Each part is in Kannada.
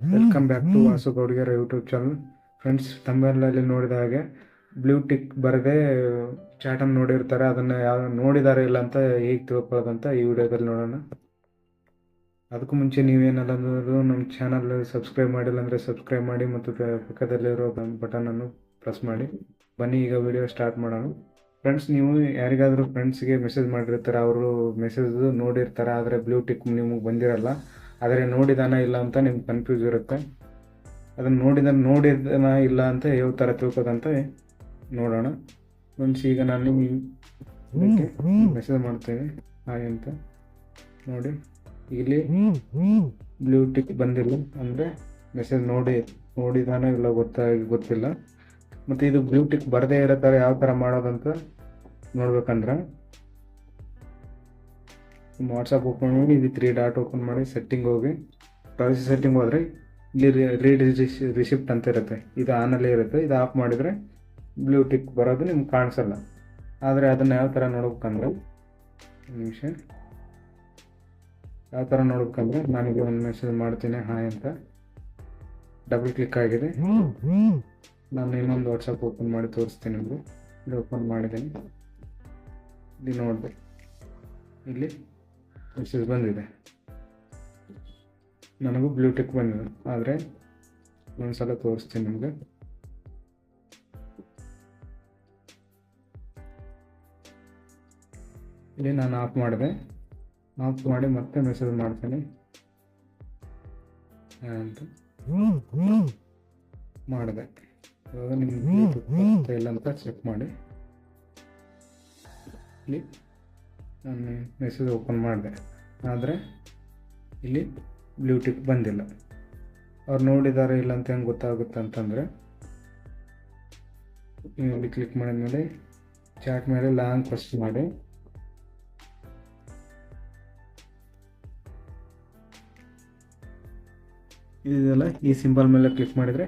ವೆಲ್ಕಮ್ ಬ್ಯಾಕ್ ಟು ವಾಸು ಗೌಡಿಗರ ಯೂಟ್ಯೂಬ್ ಚಾನಲ್ ಫ್ರೆಂಡ್ಸ್ ತಮ್ಮೆಲ್ಲಲ್ಲಿ ನೋಡಿದ ಹಾಗೆ ಬ್ಲೂ ಟಿಕ್ ಬರದೆ ಅನ್ನು ನೋಡಿರ್ತಾರೆ. ಅದನ್ನು ಯಾವ ನೋಡಿದಾರೆ ಇಲ್ಲ ಅಂತ ಹೇಗೆ ತಿಳ್ಕೊಳ್ಳೋದಂತ ಈ ವಿಡಿಯೋದಲ್ಲಿ ನೋಡೋಣ. ಅದಕ್ಕೂ ಮುಂಚೆ ನೀವೇನಲ್ಲ ಅನ್ನೋದು ನಮ್ಮ ಚಾನಲ್ ಸಬ್ಸ್ಕ್ರೈಬ್ ಮಾಡಿಲ್ಲ ಅಂದರೆ ಸಬ್ಸ್ಕ್ರೈಬ್ ಮಾಡಿ ಮತ್ತು ಪಕ್ಕದಲ್ಲಿರೋ ಬಟನನ್ನು ಪ್ರೆಸ್ ಮಾಡಿ. ಬನ್ನಿ, ಈಗ ವಿಡಿಯೋ ಸ್ಟಾರ್ಟ್ ಮಾಡೋಣ. ಫ್ರೆಂಡ್ಸ್ ನೀವು ಯಾರಿಗಾದರೂ ಫ್ರೆಂಡ್ಸ್ಗೆ ಮೆಸೇಜ್ ಮಾಡಿರ್ತಾರೆ, ಅವರು ಮೆಸೇಜ್ ನೋಡಿರ್ತಾರೆ, ಆದರೆ ಬ್ಲೂ ಟಿಕ್ ನಿಮಗೆ ಬಂದಿರಲ್ಲ. ಆದರೆ ನೋಡಿದಾನ ಇಲ್ಲ ಅಂತ ನಿಮ್ಗೆ ಕನ್ಫ್ಯೂಸ್ ಇರುತ್ತೆ. ಅದನ್ನು ನೋಡಿದ ನೋಡಿದನ ಇಲ್ಲ ಅಂತ ಯಾವ ಥರ ತಿಳ್ಕೋದಂತ ನೋಡೋಣ. ಫ್ರೆಂಡ್ಸ್ ಈಗ ನಾನು ನಿಮಗೆ ಮೆಸೇಜ್ ಮಾಡ್ತೇನೆ. ಹಾಗೆ ಅಂತ. ನೋಡಿ ಇಲ್ಲಿ ಬ್ಲೂ ಟಿಕ್ ಬಂದಿಲ್ಲ ಅಂದರೆ ಮೆಸೇಜ್ ನೋಡಿ ನೋಡಿದಾನೋ ಇಲ್ಲ ಗೊತ್ತಾಗಿ ಗೊತ್ತಿಲ್ಲ. ಮತ್ತು ಇದು ಬ್ಲೂ ಟಿಕ್ ಬರದೇ ಇರೋ ಥರ ಯಾವ ಥರ ಮಾಡೋದಂತ ನೋಡ್ಬೇಕಂದ್ರೆ ವಾಟ್ಸಪ್ ಓಪನ್ ಮಾಡಿ ಇದು ತ್ರೀ ಡಾಟ್ ಓಪನ್ ಮಾಡಿ ಸೆಟ್ಟಿಂಗ್ ಹೋಗಿ. ಪ್ರೈವಸಿ ಸೆಟ್ಟಿಂಗ್ ಹೋದರೆ ಇಲ್ಲಿ ರೀಡ್ ರಿಸಿಪ್ಟ್ ಅಂತ ಇರುತ್ತೆ. ಇದು ಆನಲ್ಲೇ ಇರುತ್ತೆ. ಇದು ಆಫ್ ಮಾಡಿದರೆ ಬ್ಲೂ ಟಿಕ್ ಬರೋದು ನಿಮ್ಗೆ ಕಾಣಿಸಲ್ಲ. ಆದರೆ ಅದನ್ನು ಯಾವ ಥರ ನೋಡ್ಬೇಕಂದ್ರೆ ನಿಮಿಷ. ಯಾವ ಥರ ನೋಡ್ಬೇಕಂದ್ರೆ ನನಗೆ ಒಂದು ಮೆಸೇಜ್ ಮಾಡ್ತೀನಿ ಹಾಯ್ ಅಂತ. ಡಬಲ್ ಕ್ಲಿಕ್ ಆಗಿದೆ. ನಾನು ಇನ್ನೊಂದು ವಾಟ್ಸಪ್ ಓಪನ್ ಮಾಡಿ ತೋರಿಸ್ತೀನಿ ಇದು ಓಪನ್ ಮಾಡಿದ್ದೀನಿ. ಇಲ್ಲಿ ನೋಡಿದೆ ಇಲ್ಲಿ ಮೆಸೇಜ್ ಬಂದಿದೆ. ನನಗೂ ಬ್ಲೂಟೆಕ್ ಬಂದಿದೆ. ಆದರೆ ಒಂದ್ಸಲ ತೋರಿಸ್ತೀನಿ ನಿಮಗೆ. ಇಲ್ಲಿ ನಾನು ಆಫ್ ಮಾಡಿದೆ. ಆಫ್ ಮಾಡಿ ಮತ್ತೆ ಮೆಸೇಜ್ ಮಾಡ್ತೀನಿ. ಅಂತ. ಮಾಡಿದೆ. ಇವಾಗ ನಿಮ್ಗೆ ಬ್ಲೂಟೂತ್ ಇಲ್ಲ ಅಂತ ಚೆಕ್ ಮಾಡಿ. ಇಲ್ಲಿ. ನಾನು ಮೆಸೇಜ್ ಓಪನ್ ಮಾಡಿದೆ. ಆದರೆ ಇಲ್ಲಿ ಬ್ಲೂಟಿಕ್ ಬಂದಿಲ್ಲ. ಅವ್ರು ನೋಡಿದ್ದಾರೆ ಇಲ್ಲ ಅಂತ ಹೆಂಗೆ ಗೊತ್ತಾಗುತ್ತೆ ಅಂತಂದರೆ ಇಲ್ಲಿ ಕ್ಲಿಕ್ ಮಾಡಿದ್ಮೇಲೆ ಚಾಟ್ ಮೇಲೆ ಲಾಂಗ್ ಫಸ್ಟ್ ಮಾಡಿ. ಇದೆಲ್ಲ ಈ ಸಿಂಬಲ್ ಮೇಲೆ ಕ್ಲಿಕ್ ಮಾಡಿದರೆ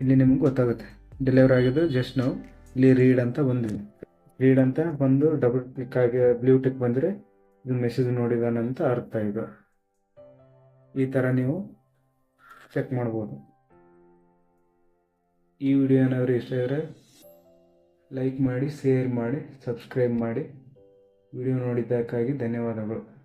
ಇಲ್ಲಿ ನಿಮ್ಗೆ ಗೊತ್ತಾಗುತ್ತೆ. ಡೆಲಿವರಿ ಆಗಿದ್ದು ಜಸ್ಟ್ ನಾವು ಇಲ್ಲಿ ರೀಡ್ ಅಂತ ಬಂದಿದೆ. ರೀಡ್ ಅಂತ ಬಂದು ಡಬಲ್ ಕ್ಲಿಕ್ ಆಗಿ ಬ್ಲೂ ಟಿಕ್ ಬಂದರೆ ಇದು ಮೆಸೇಜ್ ನೋಡಿದಾನಂತ ಅರ್ಥ ಇದು. ಈ ಥರ ನೀವು ಚೆಕ್ ಮಾಡ್ಬೋದು. ಈ ವಿಡಿಯೋ ಏನಾದರೂ ಇಷ್ಟ ಇದ್ದರೆ ಲೈಕ್ ಮಾಡಿ ಶೇರ್ ಮಾಡಿ ಸಬ್ಸ್ಕ್ರೈಬ್ ಮಾಡಿ. ವಿಡಿಯೋ ನೋಡಿದ್ದಕ್ಕಾಗಿ ಧನ್ಯವಾದಗಳು.